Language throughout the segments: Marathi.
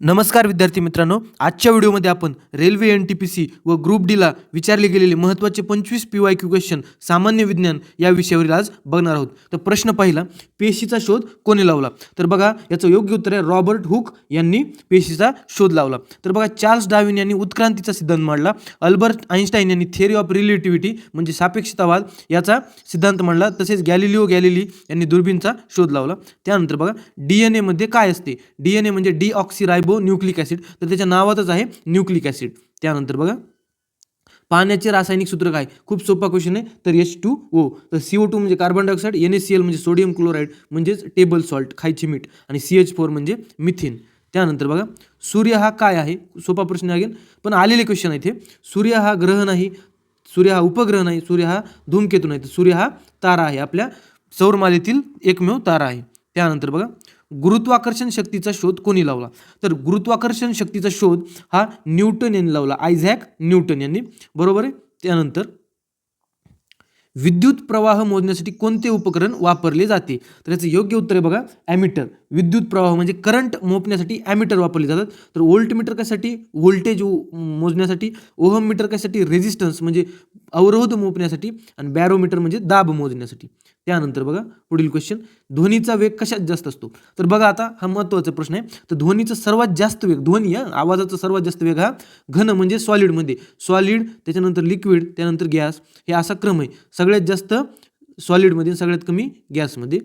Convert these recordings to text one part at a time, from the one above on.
नमस्कार विद्यार्थी मित्रांनो आजच्या व्हिडिओमध्ये आपण railway N T P C व ग्रुप डीला विचारले गेलेले महत्त्वाचे पंचवीस पी वाय क्यू क्वेश्चन सामान्य विज्ञान या विषयावरील आज बघणार आहोत. तर प्रश्न पहिला पेशीचा शोध कोणी लावला? तर बघा याचं योग्य उत्तर आहे रॉबर्ट हुक यांनी पेशीचा शोध लावला. तर बघा चार्ल्स डाविन यांनी उत्क्रांतीचा सिद्धांत मांडला. अल्बर्ट आईन्स्टाईन यांनी थिअरी ऑफ रिलेटिव्हिटी म्हणजे सापेक्षतावाद याचा सिद्धांत मांडला. तसेच गॅलिलिओ गॅलिली यांनी दुर्बीनचा शोध लावला. त्यानंतर बघा डी एन एमध्ये काय असते? डी एन ए म्हणजे deoxyribonucleic acid. तर त्याच्या नावातच आहे न्यूक्लिक ॲसिड. त्यानंतर बघा पाण्याचे रासायनिक सूत्र काय? खूप सोपा क्वेश्चन आहे. तर एच टू ओ तर सी ओ टू म्हणजे carbon dioxide N S C L म्हणजे सोडियम क्लोराईड म्हणजेच टेबल सॉल्ट खायचे मीठ. आणि सी एच फोर म्हणजे मिथेन त्यानंतर बघा सूर्य हा काय आहे? सोपा प्रश्न लागेल. पण आलेले क्वेश्चन आहे इथे सूर्य हा ग्रह नाही सूर्य हा उपग्रह नाही सूर्य हा धूमकेतू नाही. तर सूर्य हा तारा आहे. आपल्या सौरमालेतील एकमेव तारा आहे. त्यानंतर बघा गुरुत्वाकर्षण शक्तीचा शोध कोणी लावला? तर गुरुत्वाकर्षण शक्तीचा शोध हा न्यूटन यांनी लावला आयझॅक न्यूटन यांनी. बरोबर आहे? त्यानंतर विद्युत प्रवाह मोजण्यासाठी कोणते उपकरण वापरले जाते? तर याचं योग्य उत्तर आहे बघा ॲमिटर विद्युत प्रवाह म्हणजे करंट मोजण्यासाठी ॲमिटर वापरले जातात. तर व्होल्टमीटर कशासाठी? व्होल्टेज मोजण्यासाठी. ओहम मीटर कशासाठी? रेझिस्टन्स म्हणजे अवरोध मोजण्यासाठी आणि बॅरोमीटर म्हणजे दाब मोजण्यासाठी. त्यानंतर बघा पुढील क्वेश्चन ध्वनीचा वेग कशात जास्त असतो? तर बघा आता हा महत्त्वाचा प्रश्न आहे. तर ध्वनीचा सर्वात जास्त वेग ध्वनी या आवाजाचा सर्वात जास्त वेग हा घन म्हणजे सॉलिडमध्ये सॉलिड त्याच्यानंतर लिक्विड त्यानंतर गॅस हे असा क्रम आहे. सगळ्यात जास्त सॉलिडमध्ये सगळ्यात कमी गॅसमध्ये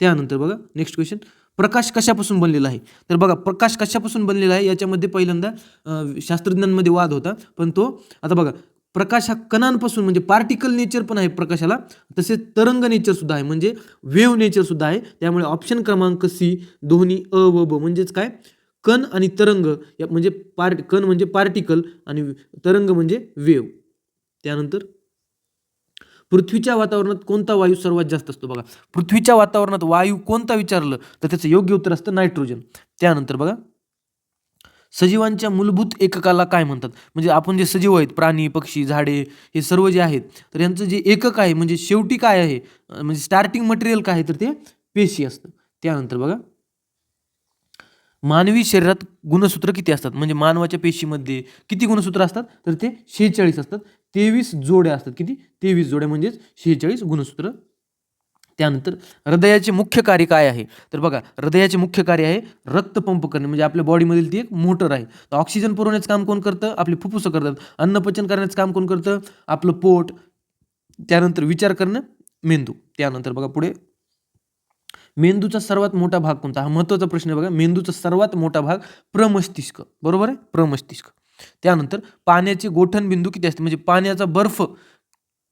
त्यानंतर बघा नेक्स्ट क्वेश्चन प्रकाश कशापासून बनलेला आहे? तर बघा प्रकाश कशापासून बनलेला आहे? याच्यामध्ये पहिल्यांदा शास्त्रज्ञांमध्ये वाद होता पण तो आता बघा प्रकाश हा कणांपासून म्हणजे पार्टिकल नेचर पण आहे प्रकाशाला तसेच तरंग नेचर सुद्धा आहे म्हणजे वेव्ह नेचर सुद्धा आहे त्यामुळे ऑप्शन क्रमांक सी दोन्ही अ व ब म्हणजेच काय? कण आणि तरंग या म्हणजे पार्ट कण म्हणजे पार्टिकल आणि तरंग म्हणजे वेव्ह त्यानंतर पृथ्वीच्या वातावरणात कोणता वायू सर्वात जास्त असतो बघा. पृथ्वीच्या वातावरणात वायू कोणता विचारलं तर त्याचं योग्य उत्तर असतं नायट्रोजन. त्यानंतर बघा सजीवांच्या मूलभूत एककाला काय म्हणतात? म्हणजे आपण जे सजीव आहेत प्राणी पक्षी झाडे हे सर्व जे आहेत तर यांचं जे एकक आहे म्हणजे शेवटी काय आहे? म्हणजे स्टार्टिंग मटेरियल काय आहे? तर ते पेशी असतं. त्यानंतर बघा मानवी शरीरात गुणसूत्र किती असतात? म्हणजे मानवाच्या पेशीमध्ये किती गुणसूत्र असतात? तर ते शेहेचाळीस असतात. तेवीस जोड्या असतात. किती? तेवीस जोड्या. म्हणजेच शेहेचाळीस गुणसूत्र. त्यानंतर हृदयाचे मुख्य कार्य काय आहे? तर बघा हृदयाचे मुख्य कार्य आहे रक्त पंप करणे. म्हणजे आपल्या बॉडीमधील ती एक मोटर आहे. तर ऑक्सिजन पुरवण्याचं काम कोण करतं? आपली फुफ्फुसं करतात. अन्नपचन करण्याचं काम कोण करतं? आपलं पोट. त्यानंतर विचार करणं. मेंदू. त्यानंतर बघा पुढे. मेंदूचा सर्वात मोठा भाग कोणता? हा महत्त्वाचा प्रश्न आहे बघा. मेंदूचा सर्वात मोठा भाग प्रमस्तिष्क. बरोबर आहे? प्रमस्तिष्क. त्यानंतर पाण्याचे गोठण बिंदू किती असते? म्हणजे पाण्याचा बर्फ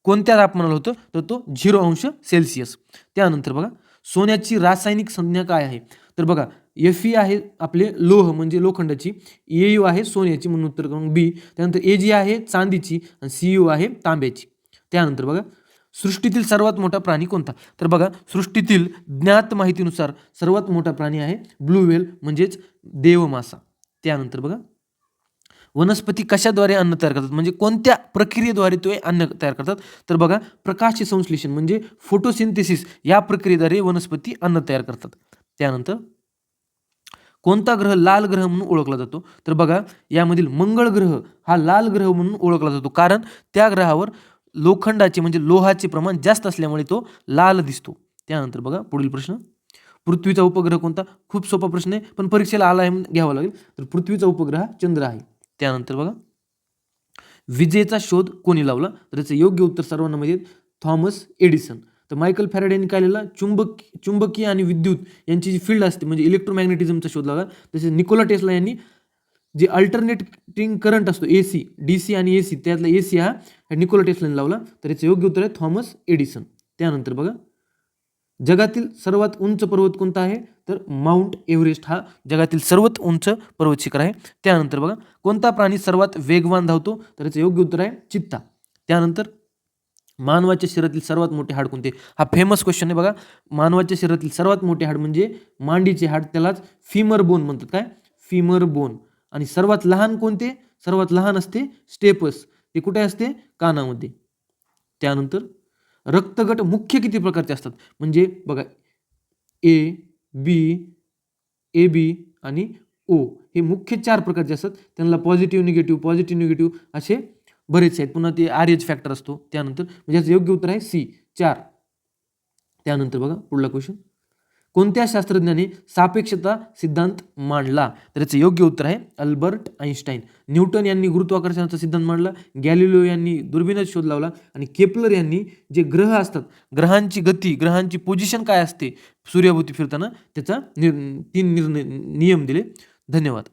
कोणत्या तापमानाला होतं? तर तो झिरो अंश सेल्सिअस. त्यानंतर बघा सोन्याची रासायनिक संज्ञा काय आहे? तर बघा एफ ई आहे आपले लोह म्हणजे लोखंडाची. ए यू आहे सोन्याची म्हणून उत्तर क्रमांक बी त्यानंतर ए जी आहे चांदीची आणि सी यू आहे तांब्याची. त्यानंतर बघा सृष्टीतील सर्वात मोठा प्राणी कोणता? तर बघा सृष्टीतील ज्ञात माहितीनुसार सर्वात मोठा प्राणी आहे ब्लू व्हेल म्हणजेच देवमासा. त्यानंतर बघा वनस्पती कशाद्वारे अन्न तयार करतात? म्हणजे कोणत्या प्रक्रियेद्वारे ते अन्न तयार करतात? तर बघा प्रकाश संश्लेषण म्हणजे फोटोसिंथेसिस या प्रक्रियेद्वारे वनस्पती अन्न तयार करतात. त्यानंतर कोणता ग्रह लाल ग्रह म्हणून ओळखला जातो? तर बघा यामधील मंगळ ग्रह हा लाल ग्रह म्हणून ओळखला जातो. कारण त्या ग्रहावर लोखंडाचे म्हणजे लोहाचे प्रमाण जास्त असल्यामुळे तो लाल दिसतो. त्यानंतर बघा पुढील प्रश्न. पृथ्वीचा उपग्रह कोणता? खूप सोपा प्रश्न आहे पण परीक्षेला आला आहे म्हणून घ्यावा लागेल. तर पृथ्वीचा उपग्रह हा चंद्र आहे. त्यानंतर बघा. विजेचा शोध कोणी लावला? तर याचं योग्य उत्तर सर्वांना माहिती थॉमस एडिसन. तर मायकल फॅरेड यांनी काय लिहिला? चुंबक चुंबकीय आणि विद्युत यांची जी फील्ड असते म्हणजे इलेक्ट्रोमॅग्नेटिझमचा शोध लावला. तसेच निकोला टेस्ला यांनी जे अल्टरनेटिंग करंट असतो ए सी डी सी आणि ए सी त्यातला ए सी हा निकोला टेस्लाने लावला. तर याचं योग्य उत्तर आहे थॉमस एडिसन त्यानंतर बघा जगातील सर्वात उंच पर्वत कोणता आहे? तर माउंट एव्हरेस्ट हा जगातील सर्वात उंच पर्वत शिखर आहे. त्यानंतर बघा कोणता प्राणी सर्वात वेगवान धावतो? तर याचं योग्य उत्तर आहे चित्ता. त्यानंतर मानवाच्या शरीरातील सर्वात मोठे हाड कोणते? हा फेमस क्वेश्चन आहे बघा. मानवाच्या शरीरातील सर्वात मोठे हाड म्हणजे मांडीचे हाड त्यालाच फिमर बोन म्हणतात. काय? फिमर बोन आणि सर्वात लहान कोणते? सर्वात लहान असते स्टेपस. ते कुठे असते? कानामध्ये. त्यानंतर रक्तगट मुख्य किती प्रकारचे असतात? म्हणजे बघा ए बी ए बी आणि ओ हे मुख्य चार प्रकारचे असतात. त्यांना पॉझिटिव्ह निगेटिव्ह पॉझिटिव्ह निगेटिव्ह असे बरेचसे आहेत. पुन्हा ते आर एच फॅक्टर असतो. त्यानंतर म्हणजे याचं योग्य उत्तर आहे सी. चार. त्यानंतर बघा पुढला क्वेश्चन कोणत्या शास्त्रज्ञाने सापेक्षता सिद्धांत मांडला? तर याचं योग्य उत्तर आहे अल्बर्ट आईन्स्टाईन न्यूटन यांनी गुरुत्वाकर्षणाचा सिद्धांत मांडला गॅलिलिओ यांनी दुर्बिणच शोध लावला आणि केपलर यांनी जे ग्रह असतात ग्रहांची गती ग्रहांची पोझिशन काय असते सूर्याभोवती फिरताना त्याचा निर तीन निर्णय नियम दिले. धन्यवाद.